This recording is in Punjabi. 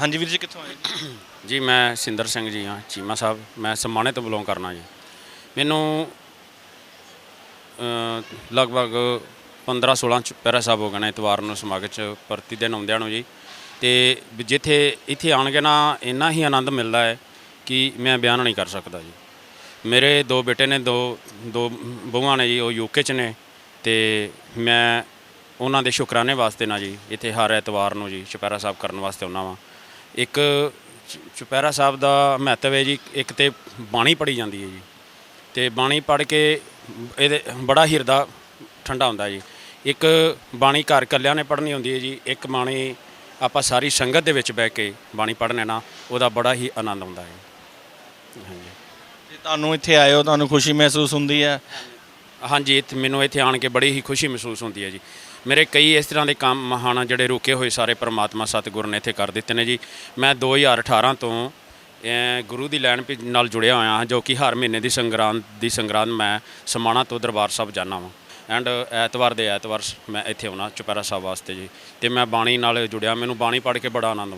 ਹਾਂਜੀ ਵੀਰ ਜੀ ਕਿੱਥੋਂ ਆਏ ਜੀ? ਜੀ ਮੈਂ ਸਿੰਦਰ ਸਿੰਘ ਜੀ ਹਾਂ ਚੀਮਾ ਸਾਹਿਬ। ਮੈਂ ਸਮਾਣੇ ਤੋਂ ਬਿਲੋਂਗ ਕਰਨਾ ਜੀ। ਮੈਨੂੰ ਅ, ਲਗਭਗ 15 16 ਚੁਪਹਿਰਾ ਸਾਹਿਬ ਹੋ ਗਏ ਨੇ ਇਤਵਾਰ ਨੂੰ ਸਮਾਗਮ ਚ ਪ੍ਰਤੀ ਦਿਨ ਆਉਂਦਿਆਂ ਨੂੰ ਜੀ। ਤੇ ਵੀ ਜਿੱਥੇ ਇੱਥੇ ਆਣ ਕੇ ਨਾ ਇੰਨਾ ਹੀ ਆਨੰਦ ਮਿਲਦਾ ਹੈ ਕਿ ਮੈਂ ਬਿਆਨ ਨਹੀਂ ਕਰ ਸਕਦਾ ਜੀ। ਮੇਰੇ ਦੋ ਬੇਟੇ ਨੇ ਦੋ ਦੋ ਬਹੂਆਂ ਨੇ ਜੀ ਉਹ ਯੂਕੇ ਚ ਨੇ। ਤੇ ਮੈਂ ਉਹਨਾਂ ਦੇ ਸ਼ੁਕਰਾਨੇ ਵਾਸਤੇ ਨਾ ਜੀ ਇੱਥੇ ਹਰ ਐਤਵਾਰ ਨੂੰ ਜੀ ਚੁਪਹਿਰਾ ਸਾਹਿਬ ਕਰਨ ਵਾਸਤੇ ਆਉਣਾ ਵਾਂ। ਇੱਕ ਚੁਪਹਿਰਾ ਸਾਹਿਬ ਦਾ ਮਹੱਤਵ ਹੈ ਜੀ, ਇੱਕ ਤੇ ਬਾਣੀ ਪੜੀ ਜਾਂਦੀ ਹੈ ਜੀ। ਤੇ ਬਾਣੀ ਪੜ ਕੇ ਇਹਦੇ ਬੜਾ ਹਿਰਦਾ ਠੰਡਾ ਹੁੰਦਾ ਜੀ। ਇੱਕ ਬਾਣੀ ਘਰ ਇਕੱਲਿਆਂ ਨੇ ਪੜ੍ਹਨੀ ਹੁੰਦੀ ਹੈ ਜੀ, ਇੱਕ ਬਾਣੀ ਆਪਾਂ ਸਾਰੀ ਸੰਗਤ ਦੇ ਵਿੱਚ ਬਹਿ ਕੇ ਬਾਣੀ ਪੜ੍ਹਨੇ ਨਾਲ ਉਹਦਾ ਬੜਾ ਹੀ ਆਨੰਦ ਆਉਂਦਾ ਹੈ। ਹਾਂਜੀ। ਤੇ ਤੁਹਾਨੂੰ ਇੱਥੇ ਆਏ ਹੋ, ਤੁਹਾਨੂੰ ਖੁਸ਼ੀ ਮਹਿਸੂਸ ਹੁੰਦੀ ਹੈ। ਹਾਂਜੀ, ਇੱਥੇ ਮੈਨੂੰ ਇੱਥੇ ਆਣ ਕੇ ਬੜੀ ਹੀ ਖੁਸ਼ੀ ਮਹਿਸੂਸ ਹੁੰਦੀ ਹੈ ਜੀ। ਮੇਰੇ ਕਈ ਇਸ ਤਰ੍ਹਾਂ ਦੇ ਕੰਮ ਹਨ ਜਿਹੜੇ ਰੁਕੇ ਹੋਏ ਸਾਰੇ ਪ੍ਰਮਾਤਮਾ ਸਤਿਗੁਰ ਨੇ ਇੱਥੇ ਕਰ ਦਿੱਤੇ ਨੇ ਜੀ। ਮੈਂ 2018 ਤੋਂ ਗੁਰੂ ਦੀ ਲੈਣ ਵੀ ਨਾਲ ਜੁੜਿਆ ਹੋਇਆ ਹਾਂ, ਜੋ ਕਿ ਹਰ ਮਹੀਨੇ ਦੀ ਸੰਗਰਾਂਦ ਦੀ ਸੰਗਰਾਂਦ ਮੈਂ ਸਮਾਣਾ ਤੋਂ ਦਰਬਾਰ ਸਾਹਿਬ ਜਾਣਾ ਵਾਂ। ਐਂਡ ਐਤਵਾਰ ਦੇ ਐਤਵਾਰ ਮੈਂ ਇੱਥੇ ਆਉਣਾ ਚੁਪਹਿਰਾ ਸਾਹਿਬ ਵਾਸਤੇ ਜੀ। ਤੇ ਮੈਂ ਬਾਣੀ ਨਾਲ ਜੁੜਿਆ, ਮੈਨੂੰ ਬਾਣੀ ਪੜ੍ਹ ਕੇ ਬੜਾ ਆਨੰਦ